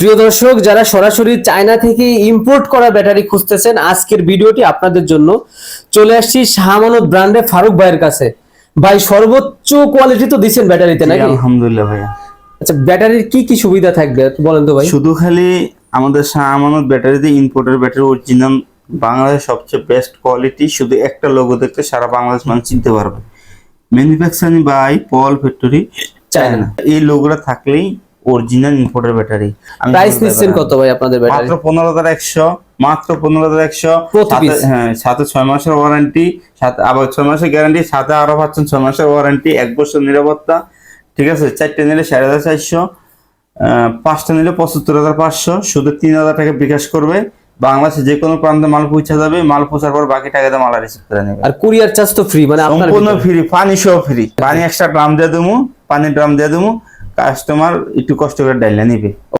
প্রিয় দর্শক যারা সরাসরি চায়না থেকে ইম্পোর্ট করা ব্যাটারি খুঁজতেছেন আজকের ভিডিওটি আপনাদের জন্য। চলে আসছি শাহমানত ব্র্যান্ডে ফারুক ভাইয়ের কাছে। ভাই সর্বোচ্চ কোয়ালিটি তো দিচ্ছেন ব্যাটারিতে নাকি? আলহামদুলিল্লাহ ভাইয়া। আচ্ছা ব্যাটারির কি কি সুবিধা থাকবে বলেন তো ভাই। শুধু খালি আমাদের শাহ আমানত ব্যাটারিতে ইম্পোর্টের ব্যাটারি অরিজিনাল বাংলাদেশের সবচেয়ে বেস্ট কোয়ালিটি শুধু একটা লোগো দেখতে সারা বাংলাদেশ মানুষ চিনতে পারবে। Manufacturing by Paul factory China. এই লোগোটা থাকলেই অরিজিনাল ইম্পোর্টের ব্যাটারি প্রাইস নিচ্ছেন কত ভাই আপনাদের ব্যাটারি মাত্র পনেরো হাজার একশো মাত্র পনেরো হাজার একশো? হ্যাঁ সাথে ছয় মাসের ওয়ারেন্টি সাথে আবার ছয় মাসের গ্যারান্টি সাথে আরও পাচ্ছেন ছয় মাসের ওয়ারেন্টি এক বছর নিরাপত্তা ঠিক আছে? চারটে নিলে সাড়ে হাজার চারশো পাঁচটা নিলে পঁচাত্তর হাজার পাঁচশো শুধু তিন হাজার টাকা বিকাশ করবে। বাংলাদেশে যে কোনো প্রান্তে মাল পৌঁছে যাবে মাল পৌঁছার পর বাকি টাকা দিয়ে মাল রিসিভ করে নেবে। আর কুরিয়ার চার্জ তো ফ্রি মানে আপনার সম্পূর্ণ ফ্রি পানি সহ ফ্রি পানি এক্সট্রা ড্রাম দিয়ে দেবো পানির ড্রাম দিয়ে দেবো কাস্টমার একটু কষ্ট করে ডাইলে নিবে।